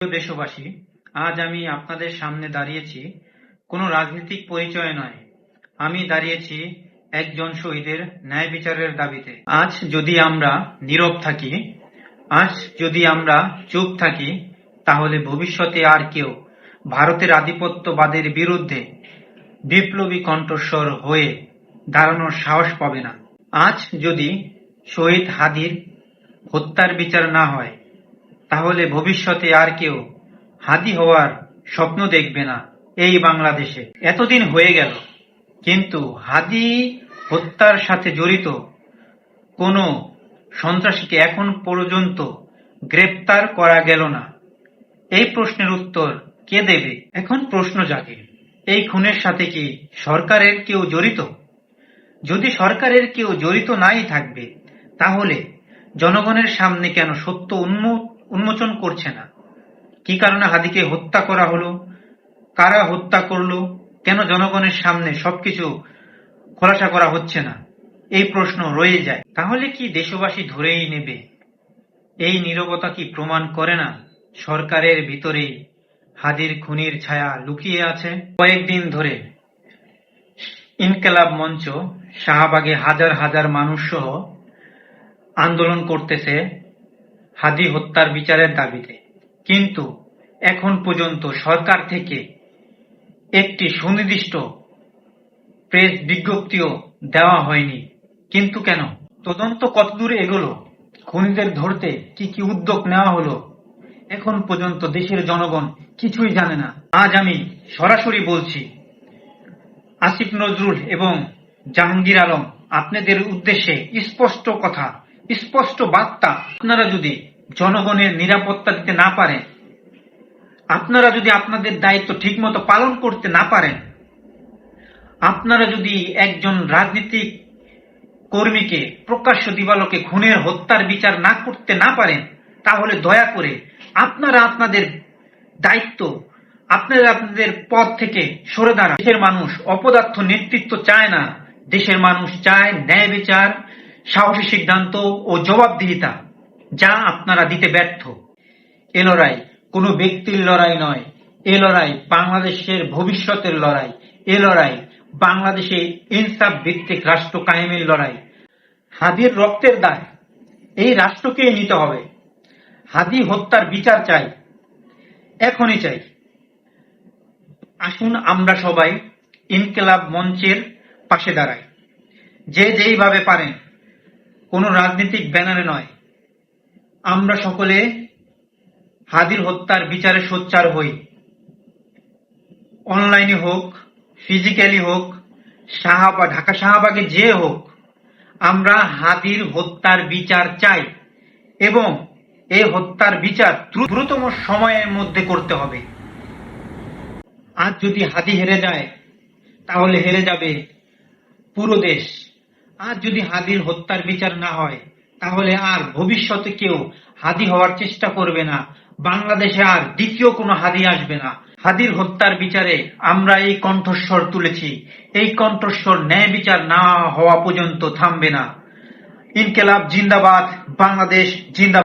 দেশবাসী, আজ আমি আপনাদের সামনে দাঁড়িয়েছি কোনো রাজনৈতিক পরিচয় নয়। আমি দাঁড়িয়েছি একজন শহীদের ন্যায় বিচারের দাবিতে। আজ যদি আমরা নীরব থাকি, আজ যদি আমরা চুপ থাকি, তাহলে ভবিষ্যতে আর কেউ ভারতের আধিপত্যবাদের বিরুদ্ধে বিপ্লবী কণ্ঠস্বর হয়ে দাঁড়ানোর সাহস পাবে না। আজ যদি শহীদ হাদির হত্যার বিচার না হয় তাহলে ভবিষ্যতে আর কেউ হাদি হওয়ার স্বপ্ন দেখবে না এই বাংলাদেশে। এতদিন হয়ে গেল, কিন্তু হাদি হত্যার সাথে জড়িত কোনো সন্ত্রাসীকে এখন পর্যন্ত গ্রেপ্তার করা গেল না। এই প্রশ্নের উত্তর কে দেবে? এখন প্রশ্ন জাগে, এই খুনের সাথে কি সরকারের কেউ জড়িত? যদি সরকারের কেউ জড়িত নাই থাকবে, তাহলে জনগণের সামনে কেন সত্য উন্মো- উন্মোচন করছে না। কি কারণে হাদিকে হত্যা করা হলো? কারা হত্যা করল? কেন জনগণের সামনে সবকিছু খোলাসা করা হচ্ছে না? এই প্রশ্ন রয়ে যায়। তাহলে কি দেশবাসী ধরেই নেবে? এই নীরবতা কি প্রমাণ করে না সরকারের ভিতরেই হাদির খুনির ছায়া লুকিয়ে আছে? কয়েকদিন ধরে ইনকেলাব মঞ্চ, শাহবাগে হাজার হাজার মানুষ সহ আন্দোলন করতেছে হাদি হত্যার বিচারের দাবিতে। কিন্তু এখন পর্যন্ত সরকার থেকে একটি সুনির্দিষ্ট প্রেস বিজ্ঞপ্তিও দেওয়া হয়নি। কিন্তু কেন? তদন্ত কতদূর এগোলো? খুনিদের ধরতে কি কি উদ্যোগ নেওয়া হলো? এখন পর্যন্ত দেশের জনগণ কিছুই জানে না। আজ আমি সরাসরি বলছি, আসিফ নজরুল এবং জাহাঙ্গীর আলম, আপনাদের উদ্দেশ্যে স্পষ্ট কথা, স্পষ্ট বার্তা, আপনারা যদি জনগণের নিরাপত্তা দিতে না পারেন, আপনারা যদি আপনাদের দায়িত্ব ঠিকমতো পালন করতে না পারেন, আপনারা যদি একজন রাজনীতিক কর্মীকে, প্রকাশ্য দিবালোকে খুনের হত্যার বিচার না করতে না পারেন, তাহলে দয়া করে আপনারা আপনাদের দায়িত্ব, আপনারা আপনাদের পদ থেকে সরে দাঁড়ান। দেশের মানুষ অপদার্থ নেতৃত্ব চায় না। দেশের মানুষ চায় ন্যায় বিচার, সাহসী সিদ্ধান্ত ও জবাবদিহিতা। যা আপনারা দিতে ব্যর্থ। এ লড়াই কোনো ব্যক্তির লড়াই নয়। এ লড়াই বাংলাদেশের ভবিষ্যতের লড়াই। এ লড়াই বাংলাদেশে ইনসাফ ভিত্তিক রাষ্ট্র কায়েমের লড়াই। হাদির রক্তের দায়, এই রাষ্ট্রকে নিতে হবে। হাদি হত্যার বিচার চাই। এখনই চাই। আসুন আমরা সবাই ইনকেলাব মঞ্চের পাশে দাঁড়াই। যে যেইভাবে পারেন, কোনো রাজনৈতিক ব্যানারে নয়। আমরা সকলে হাদির হত্যার বিচারে সোচ্চার হই। অনলাইনে হোক, ফিজিক্যালি হোক শাহবাগ ঢাকা শাহবাগে যে হোক, আমরা হাদির হত্যার বিচার চাই এবং এই হত্যার বিচার দ্রুততম সময়ের মধ্যে করতে হবে। আজ যদি হাদি হেরে যায়, তাহলে হেরে যাবে পুরো দেশ। আজ যদি হাদির হত্যার বিচার না হয় তাহলে আর ভবিষ্যতে কেউ হাদি হওয়ার চেষ্টা করবে না। বাংলাদেশে আর দ্বিতীয় কোনো হাদি আসবে না। হাদির হত্যার বিচারে আমরা এই কণ্ঠস্বর তুলেছি। এই কণ্ঠস্বর ন্যায় বিচার না হওয়া পর্যন্ত থামবে না। ইনকেলাব জিন্দাবাদ, বাংলাদেশ জিন্দাবাদ।